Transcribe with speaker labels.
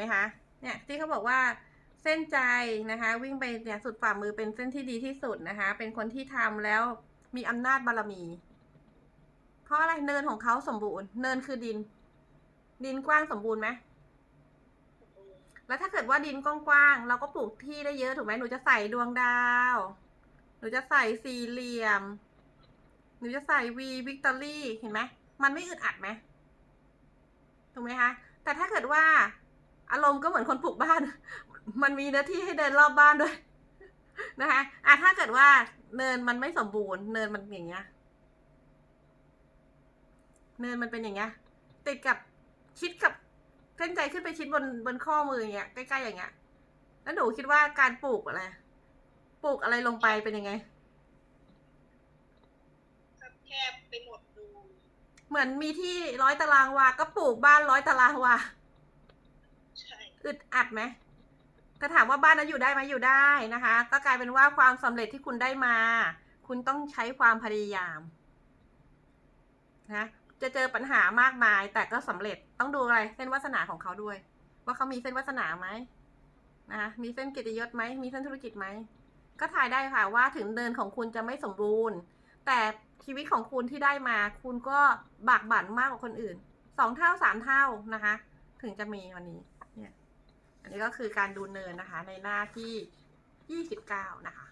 Speaker 1: ไหมคะเนี่ยที่เขาบอกว่าเส้นใจนะคะ วิ่งไปเนี่ยสุดฝ่ามือเป็นเส้นที่ดีที่สุดนะคะ เป็นคนที่ทำแล้วมีอำนาจบารมี เพราะอะไรเนินของเขาสมบูรณ์ เนินคือดิน ดินกว้างสมบูรณ์ไหมแล้วถ้าเกิดว่าดินกว้างๆเราก็ปลูกที่ได้เยอะถูกไหมหนูจะใส่ดวงดาว หนูจะใส่สี่เหลี่ยม หนูจะใส่วีวิกตอรี่เห็นไหมมันไม่อึดอัดไหมถูกไหมคะแต่ถ้าเกิดว่า อารมณ์ก็เหมือนคนปลูกบ้าน มันมีเนื้อที่ให้เดินรอบบ้านด้วยนะคะอะถ้าเกิดว่าเนินมันไม่สมบูรณ์ เนินมันอย่างเงี้ย เนินมันเป็นอย่างเงี้ย ติดกับชิดกับเส้นใจขึ้นไปชิดบนบนข้อมืออย่างเงี้ย ใกล้ๆอย่างเงี้ย แล้วหนูคิดว่าการปลูกอะไร ปลูกอะไรลงไปเป็นยังไง
Speaker 2: ครับแคบไปหมดดู
Speaker 1: เหมือนมีที่ร้อยตารางวา ก็ปลูกบ้านร้อยตารางวา
Speaker 2: ใช่
Speaker 1: อึดอัดไหมถ้าถามว่าบ้านนั้นอยู่ได้ไหมอยู่ได้นะคะ ก็กลายเป็นว่าความสำเร็จที่คุณได้มา คุณต้องใช้ความพยายามนะจะเจอปัญหามากมาย แต่ก็สำเร็จต้องดูอะไร เส้นวาสนาของเขาด้วย ว่าเขามีเส้นวาสนาไหมนะคะมีเส้นกิติยศไหมมีเส้นธุรกิจไหมก็ทายได้ค่ะว่าถึงเดินของคุณจะไม่สมบูรณ์ แต่ชีวิตของคุณที่ได้มา คุณก็บากบั่นมากกว่าคนอื่นสองเท่าสามเท่านะคะ ถึงจะมีวันนี้เนี่ย อันนี้ก็คือการดูเนินนะคะในหน้าที่ยี่สิบเก้านะคะ